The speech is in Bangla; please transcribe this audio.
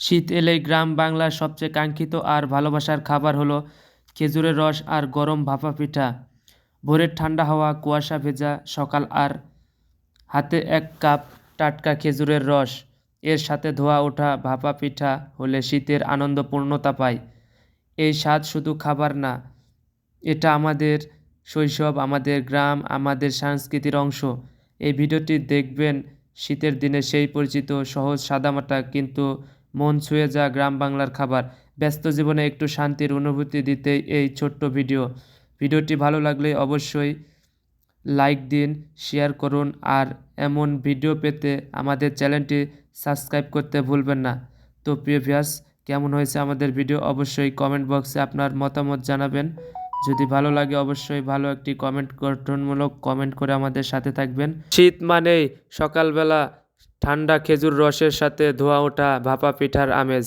শীত এলেই গ্রাম বাংলার সবচেয়ে কাঙ্ক্ষিত আর ভালোবাসার খাবার হলো খেজুরের রস আর গরম ভাপা পিঠা। ভোরের ঠান্ডা হাওয়া, কুয়াশা ভেজা, সকাল আর হাতে এক কাপ টাটকা খেজুরের রস। এর সাথে ধোয়া ওঠা ভাপা পিঠা হলে শীতের আনন্দ পূর্ণতা পায় এই স্বাদ শুধু খাবার না, এটা আমাদের শৈশব, আমাদের গ্রাম, আমাদের সংস্কৃতির অংশ। এই ভিডিওটি দেখবেন শীতের দিনে সেই পরিচিত সহজ সাদামাটা, কিন্তু মন ছুঁয়ে যা গ্রাম বাংলার খাবার। ব্যস্ত জীবনে একটু শান্তির অনুভূতি দিতে এই ছোট্ট ভিডিও। ভিডিওটি ভালো লাগলে অবশ্যই লাইক দিন, শেয়ার করুন আর এমন ভিডিও পেতে আমাদের চ্যানেলটি সাবস্ক্রাইব করতে ভুলবেন না। তো প্রিয় ভিয়াস কেমন হয়েছে আমাদের ভিডিও অবশ্যই কমেন্ট বক্সে আপনার মতামত জানাবেন। যদি ভালো লাগে অবশ্যই ভালো একটি কমেন্ট গঠনমূলক কমেন্ট করে আমাদের সাথে থাকবেন। শীত মানেই সকালবেলা ঠান্ডা খেজুর রসের সাথে ধোয়া ওঠা ভাপা পিঠার আমেজ।